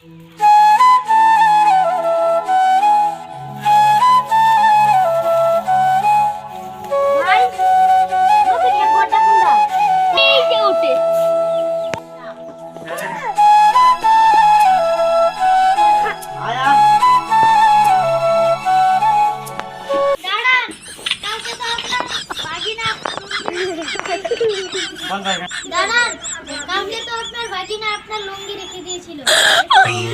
ভাই দাঁড়ান কালকে তো আপনার ভাগিনা আপনার লুঙ্গি রেখে দিয়েছিল রফিক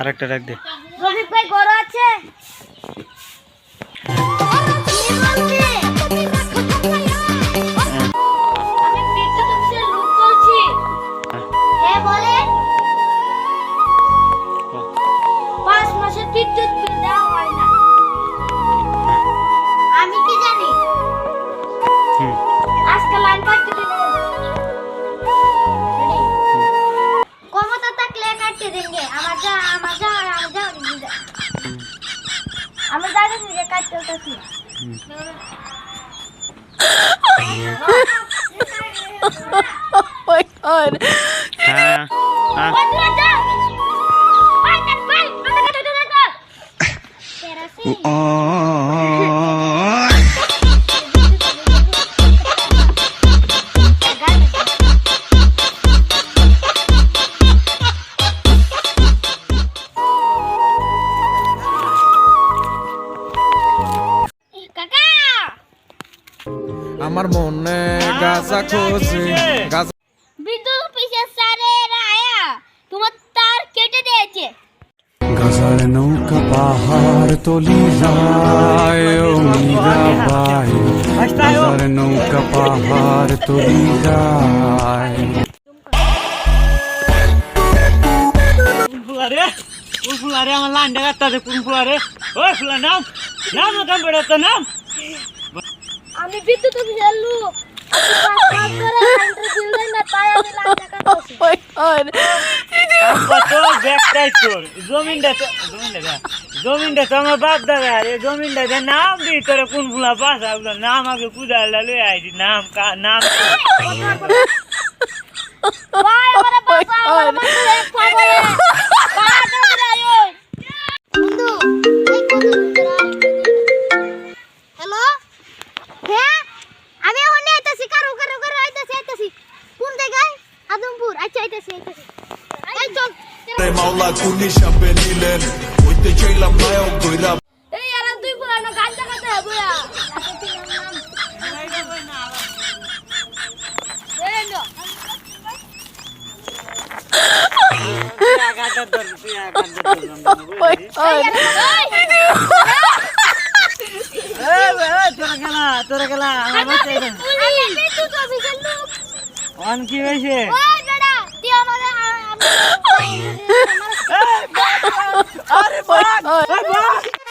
আরেকটা রাখ দে। রফিক ভাই গরু আছে? বিদ্যুৎ হ্যাঁ। বিদ্যুৎ বিল দেওয়া হয় না। কাটতে দেंगे আমার যা আমার যা আমার যা আমি দাদা থেকে কাটতে হতেছি হ্যাঁ আমার মনে গাছা খোঁজে। গাছা বিদ্যুৎ অফিসের স্যারের আয়া তোমার তার কেটে দিয়েছে। গাজার নৌকা পাহাড় তলি যায় ও মীরাবাই গাজার নৌকা পাহাড় তলি যায়। ফুলা রে কোন আমার দেখাতে দে কোন ফুলা রে ওই ফুলা নাম নাম না কাম বেড়ে তো নাম। আমি বিদ্যুৎ অফিসের লোক জমিনটা তো আমার বাপ দাদা জমিনটা নাম তোর কোন ফুলা নাম আগে কুদাল লই আইছি নাম নাম ভাই আমারে বাঁচা আমার Maula kunisha benilen Oite chayla mayo goira এই আর দুই পুরানো গান দেখাতে হবে না এই তোরা গেলা তোরা গেলা অন কি হয়েছে আরে বাস